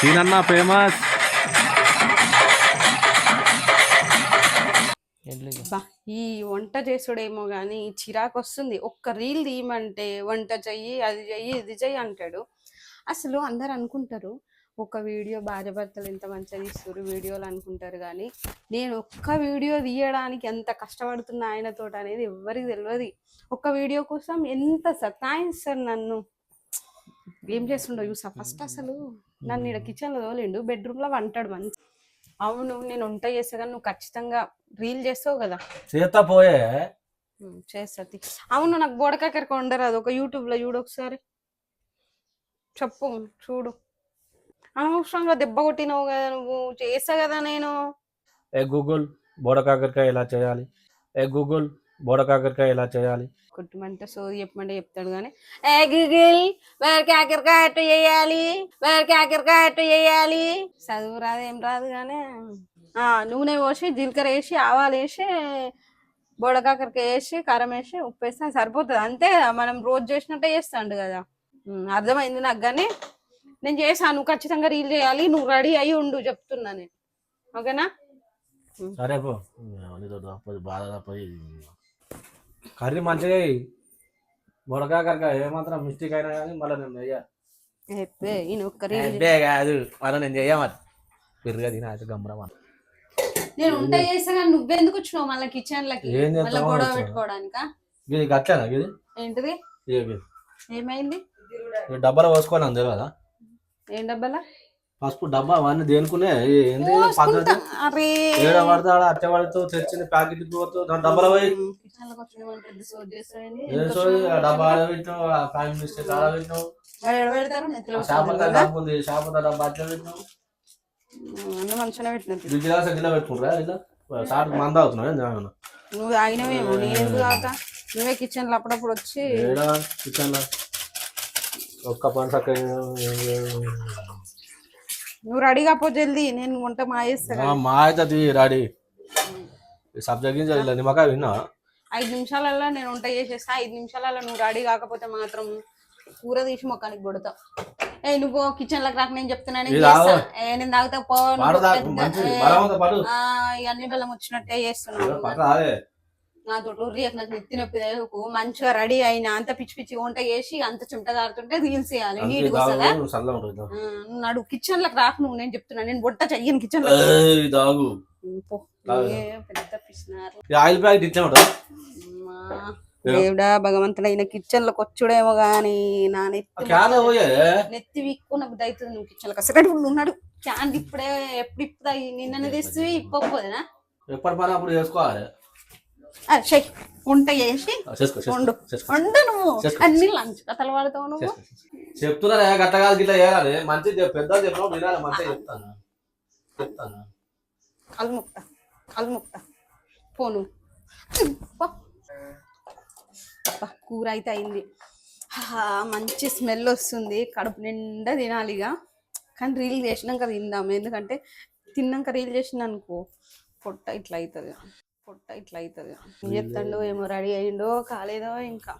సీనన్న famous. ఈ వంట చేసుడేమో కానీ చిరాకు వస్తుంది ఒక్క రీల్ తీయమంటే వంట చెయ్యి అది చెయ్యి ఇది చెయ్యి అంటాడు. అసలు అందరు అనుకుంటారు ఒక వీడియో భార్య భర్తలు ఎంత మంచిగా తీస్తారు వీడియోలు అనుకుంటారు కానీ నేను ఒక్క వీడియో తీయడానికి ఎంత కష్టపడుతున్నా ఆయనతో అనేది ఎవరికి తెలియదు ఒక్క వీడియో కోసం ఎంత సతాయిస్తారు నన్ను. ఏం చేస్తుండో చూసా. ఫస్ట్ అసలు నన్ను ఇక్కడ కిచెన్లో తోలిండు బెడ్రూమ్లో వంటాడు మంచి. అవును నేను వంట చేసా కానీ నువ్వు ఖచ్చితంగా రీల్ చేస్తావు కదా. చేత పోయే. ఉమ్, చేస్తుంది అవును నాకు బోడకాకరికి వండరాదు ఒక యూట్యూబ్లో చూడు ఒకసారి. చెప్పు చూడు. అనవసరంగా దెబ్బ కొట్టినావు కదా నువ్వు. చేసా కదా నేను. ఏ గూగుల్ బోడకాకరకాయ ఎలా చేయాలి? ఏ గూగుల్ బోడకాకరకాయ ఎలా చేయాలి? కొట్టమంటే సోది చెప్పమంటే చెప్తాడు కానీ. ఏ గూగుల్ వేరే కాకరకాయ అట్ట చేయాలి వేరే కాకరకాయ అట్ట చేయాలి. చదువు రాదు ఏం రాదు కానీ ఆ, నూనె పోసి జీలకర్ర వేసి ఆవాలు వేసి బోడకాకరకాయ వేసి కారం వేసి ఉప్పు వేస్తే సరిపోతుంది. అంతే కదా మనం రోజు చేసినట్టే చేస్తాడు కదా. అర్థమైంది నాకు కానీ. నేను చేశాను నువ్వు ఖచ్చితంగా రీల్ చేయాలి నువ్వు రెడీ అయ్యి ఉండు చెప్తున్నా నేను. ఓకేనా? సరే బాధ కర్రీ మంచిగా వేయి. బోడకాకరకాయ ఏమాత్రం మిస్టేక్ అయినా కానీ మళ్ళీ నేను చెయ్య. చెప్పే ఈయన ఒక్క రీల్ అబ్బే కాదు. మళ్ళీ నేను చెయ్య మరి. పెరుగా తిన అయితే నేను వంట నువ్వెందుకు వచ్చినావు మళ్ళీ కిచెన్ లకి? ఏం మళ్ళీ చేస్తావు గొడవ వచ్చావు? పెట్టుకోవడానికా? ఇది గట్లేనా ఇది ఏంటిది? ఏమైంది? డబ్బాలో పోసుకోవాలి అని తెలియదా ఏం డబ్బాలా? పసుపు డబ్బా అవన్నీ దేనుకునే? ఏంది? పద్ధతి? ఏడ పడతాడు అట్ట పడుతూ తెచ్చింది ప్యాకెట్ పోతూ దాని డబ్బాలో పోయి? డబ్బా పెట్టినావు ఆ ప్యాకెట్ మిస్టేక్ ఆడ పెట్టినావు. చేపల డబ్బా ఉంది చేపల డబ్బా అట్లా పెట్టినావు. గిలాస పెట్టుకుంటారా ఇలా సాట్ మంద అవుతున్నావు ఏమన్నా? నువ్వు ఆగినవేమో నేను ఎందుకు తాగుతా నువ్వే కిచెన్లో అప్పుడప్పుడు వచ్చి కిచెన్లో ఒక్క నువ్వు రెడీ కాపో జల్దీ నేను వంట మా చేస్తా మా అవుతుంది రాడి సబ్జెక్ట్ గింజ ఇలా నిమ్మకాయ విన్నా ఐదు నిమిషాలలో నేను వంట చేసేస్తా. ఐదు నిమిషాలలో నువ్వు రెడీ కాకపోతే మాత్రం కూర తీసి మొక్కానికి కొడతా. ఏ నువ్వు కిచెన్లోకి రాక నేను చెప్తున్నా నేను చేస్తా. ఏ నేను తాగుతా పో ఇవన్నీ బలం వచ్చినట్టే అదే నాతో రియక్ నాకు నెత్తి నొప్పి. మంచిగా రెడీ అయినా అంత పిచ్చి పిచ్చి వంట చేసి అంత చుంట కారుతుంటే రీల్స్ చేయాలి నీట్ నడు కిచెన్లోకి రాకు నువ్వు నేను చెప్తున్నా నేను బొట్ట చెయ్యను కిచెన్లో దాగు ఆయిల్ ప్యాకెట్ ఇచ్చామట. దేవుడా భగవంతుడైన కిచెన్లోకి వచ్చుడేమో గాని నా నెత్తి నెత్తి విక్కు నాకు అవుతుంది నువ్వు కిచెన్లోకి అసలు ఉన్నాడు. క్యాన్ ఇప్పుడే ఎప్పుడు ఇప్పుదా నిన్న తెస్తే ఇప్పకపోదేనా ఎప్పటి పని అప్పుడు చేసుకోవాలి? చెయ్యి వంట చేసి వండు. వండు నువ్వు. అన్ని లంచ్ కథలు నువ్వు. చేసుకో. చెప్తున్నారా? గట్ట కాదు గిట్ల చేయాలి. మంచి పెద్ద చెప్పిన వినాలి మంచిగా చెప్తాను. చెప్తాను. కాలు ముక్త కాలు ముక్త. పోను పో. అబ్బా, కూర అయితే అయింది. మంచి స్మెల్ వస్తుంది. కడుపు నిండా తినాలి ఇక. కానీ రీల్ చేసినాక తిందాం. ఎందుకంటే తిన్నాక రీల్ చేసిన అనుకో పొట్ట ఇట్లా అవుతుంది. పొట్ట ఇట్లా అవుతుంది చెప్తాడో ఏమో రెడీ అయ్యిండో కాలేదో ఇంకా.